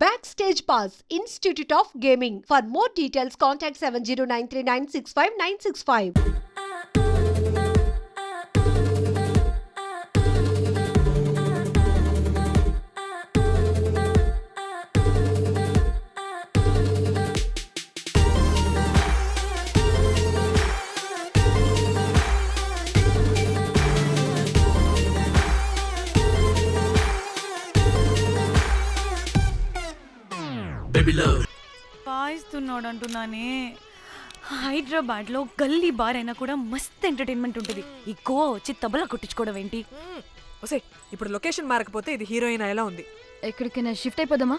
Backstage Pass, Institute of Gaming. For more details, contact 70939659665. పాయిస్తున్నాడు అంటున్నానే హైదరాబాద్లో గల్లీ bar అయినా కూడా మస్త్ ఎంటర్టైన్మెంట్ ఉంటుంది. ఈ గోవా వచ్చి తబలా కొట్టించుకోవడం ఏంటి? ఒసే ఇప్పుడు లొకేషన్ మారకపోతే ఇది హీరోయిన్ ఎలా ఉంది. ఎక్కడికైనా షిఫ్ట్ అయిపోదామా?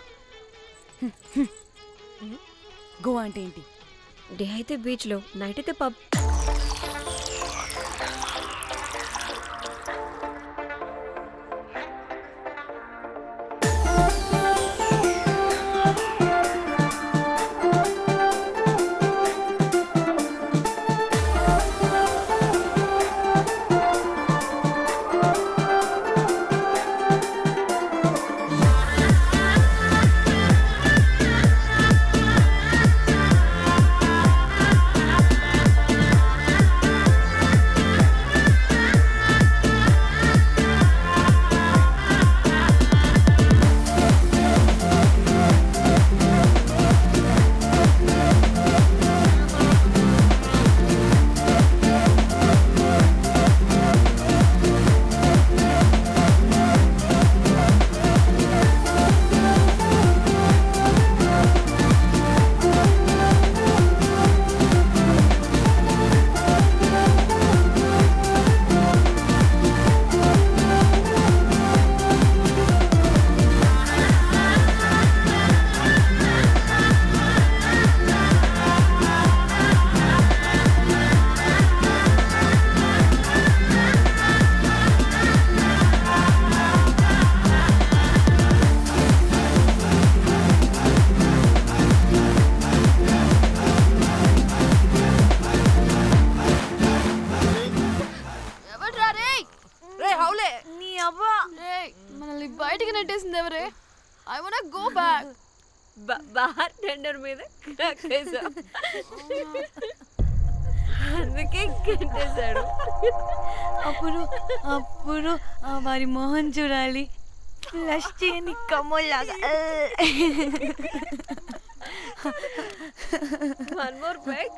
గోవా అంటే ఏంటి? డే అయితే బీచ్లో నైట్ అయితే పబ్. బయటికి నెట్టేసింది ఎవరే? I want go back bartender మీద crack వేసా. అందుకే కట్టేశాడు అప్పుడు అప్పుడు ఆ వారి మొహం చూడాలి. ఫ్లష్ చేయని కమ్మోల్లాగా వన్ మోర్ బ్యాక్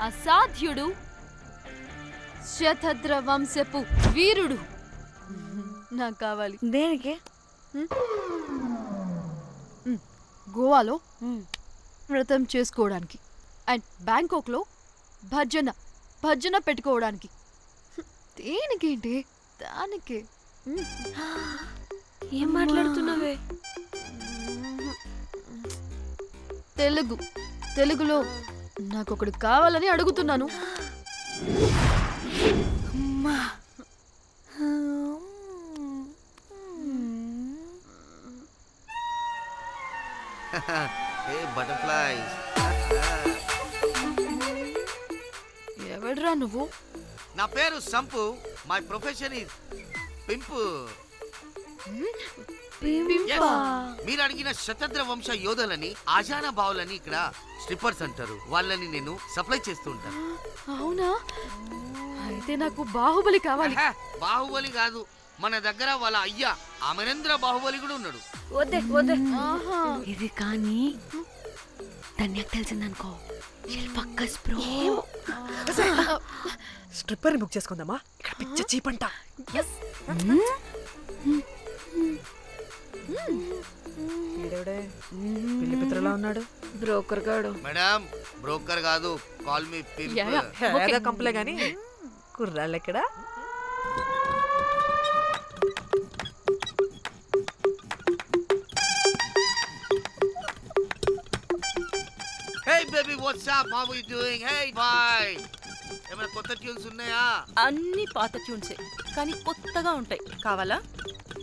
అసాధ్యుడు. శతద్ర వంశపు వీరుడు. నాకు కావాలి. దేనికి? గోవాలో వ్రతం చేసుకోవడానికి అండ్ బ్యాంకాక్లో భజన భజన పెట్టుకోవడానికి. దేనికేంటి? దానికే. ఏం మాట్లాడుతున్నావే? తెలుగు. తెలుగులో నాకు ఒకడు కావాలని అడుగుతున్నాను. ఎవడ్రా నువ్వు? నా పేరు Sampu. My profession is pimp. మీరు అడిగిన శతద్ర వంశ యోధులని ఆజానా బావులని ఇక్కడ స్ట్రిప్పర్స్ అంటారు. వాళ్ళని నేను సప్లై చేస్తూ ఉంటాను. అవునా? అయితే నాకు బాహుబలి కావాలి. ఆహా, బాహుబలి కాదు. మన దగ్గర వాళ్ళ అయ్యా అమరేంద్ర బాహుబలి కూడా ఉన్నాడు. వద్దే వద్దే. ఆహా. ఇది కానీ ధన్యకు తెలిసిందనుకో. శిల్పక్కస్ బ్రో. స్ట్రిప్పర్ బుక్ చేసుకుందామా? ఇక్కడ పిచ్చ చీపంట. ఈడెవడే? పిత్రలా ఉన్నాడు? బ్రోకర్ గాడు. మేడం బ్రోకర్ కాదు కాల్ మీ. ఏదో కంపలే గాని. కుర్రాళ్ళు ఎక్కడ? Hey baby what's up how you doing hey boy ఏమైనా కొత్త ట్యూన్స్ ఉన్నాయా? అన్ని పాత ట్యూన్సే కానీ కొత్తగా ఉంటాయి. కావాలా?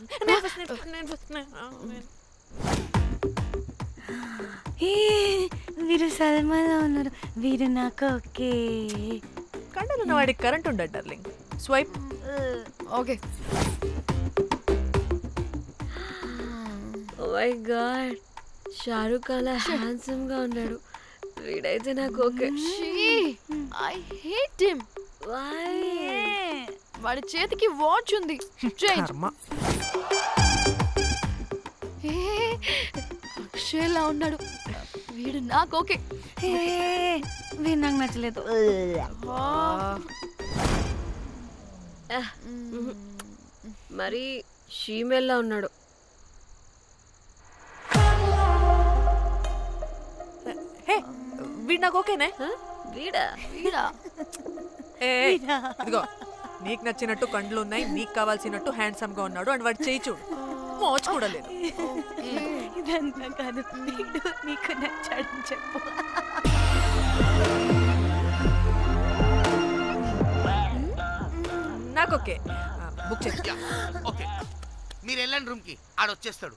మ్మ్. వీరు సల్మాలో ఉన్నారు. వీరు నాకు ఓకే. కండలు ఉన్న వాడికి కరెంట్ ఉండడు darling swipe okay my god Shahrukh అలా హ్యాండ్సమ్గా ఉన్నాడు. వీడైతే నాకు okay. I hate him why వాడి చేతికి వాచ్ ఉంది. చేంజ్ కర్మ. అక్షయ్లా ఉన్నాడు. వీడు నాకు ఓకే. వీరు నాకు నచ్చలేదు. మరి షీమెల్లా ఉన్నాడు. హే వీడు నాకు ఓకేనే? వీడా? వీడా? ఇదిగో నీకు నచ్చినట్టు కండ్లు ఉన్నాయి నీకు కావాల్సినట్టు హ్యాండ్సమ్గా ఉన్నాడు అండ్ వాడు చేయి చూడు. మోచ్ కూడా లేదు ఇదంతా కాదు వీడు నీకు నచ్చాడని చెప్పు నాకు ఓకే బుక్ యా, ఓకే. మీరు వెళ్ళండి రూమ్కి ఆడ వచ్చేస్తాడు.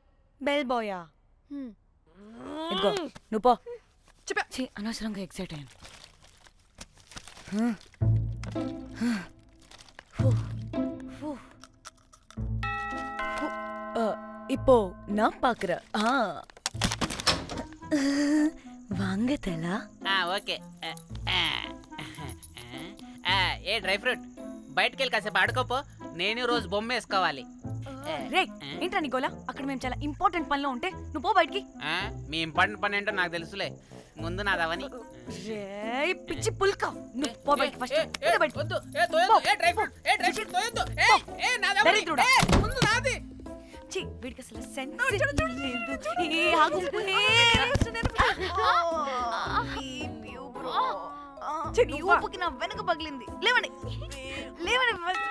బెల్ బాయా ఇదిగో నువ్వు పో. చెప్పా. ఛీ, అనవసరంగా ఎక్సైట్ అయ్యాను. హ, ఇప్పో నా పాకరా ఆ. వాంగ ఓకే. ఏ డ్రై ఫ్రూట్ బయటికి వెళ్ళి కాసేపు ఆడుకోపో నేను రోజు బొమ్మ వేసుకోవాలి. రే ఏంట్రా నికోలా? అక్కడ మేము చాలా ఇంపార్టెంట్ పనిలో ఉంటే నువ్వు పో బయటికి. ఆ, మీ ఇంపార్టెంట్ పని ఏంటో నాకు తెలుసులే. ముందు నాదవని రేయ్ పిచ్చి పుల్క. నువ్వు పో బయటికి ఫస్ట్ ఏ, ఏ, బయటికి. వద్దు, ఏ, తోయొద్దు, ఏ, డ్రై ఫ్రూట్, ఏ, డ్రై ఫ్రూట్ తోయొద్దు, ఏ, ఏ, దరిద్రుడా. ఏ, ముందు నాది. ఛీ, వీడికి అసలు సెన్స్ లేదు. ఏ, ఊపుకి నా వెనక పగిలింది. లేవండి. లేవండి first.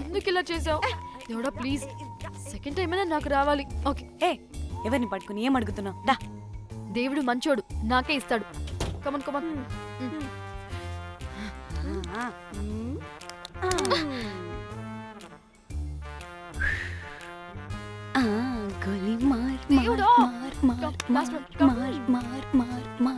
ఎందుకు ఇలా చేసావు దేవుడా ప్లీజ్ సెకండ్ టైం అయినా నాకు రావాలి. ఓకే ఏ ఎవరిని పట్టుకుని ఏం అడుగుతున్నావు? దా. దేవుడు మంచోడు నాకే ఇస్తాడు. కమన్ కమన్ గోలి మార్! మార్ మార్. మార్ మార్ మార్ మార్.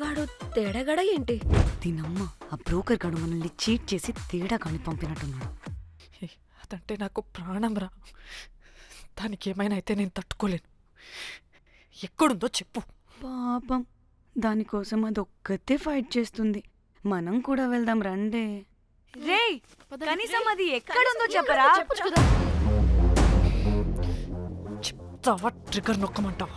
వాడు తేడగడ ఏంటి? దీనమ్మ ఆ బ్రోకర్ గడు మనల్ని చీట్ చేసి తేడా కాని పంపినట్టున్నాడు. హే, అదంటే నాకు ప్రాణం రా దానికి ఏమైనా అయితే నేను తట్టుకోలేను. ఎక్కడుందో చెప్పు. పాపం దానికోసం అది ఒక్కతే ఫైట్ చేస్తుంది. మనం కూడా వెళ్దాం రండే. రేయ్ పదండి. కనీసం అది ఎక్కడుందో చెప్పరా? చెప్తావా ట్రిగర్ నొక్కమంటావా?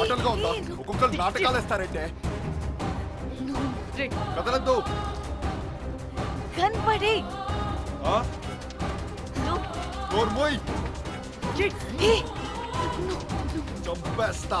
ఆటలుగా ఉందా? ఒక్కొక్కరు నాటకాలు వేస్తారంటే కదలద్దు. కనపడే ఆ? నోరు మూయ్. చంపేస్తా.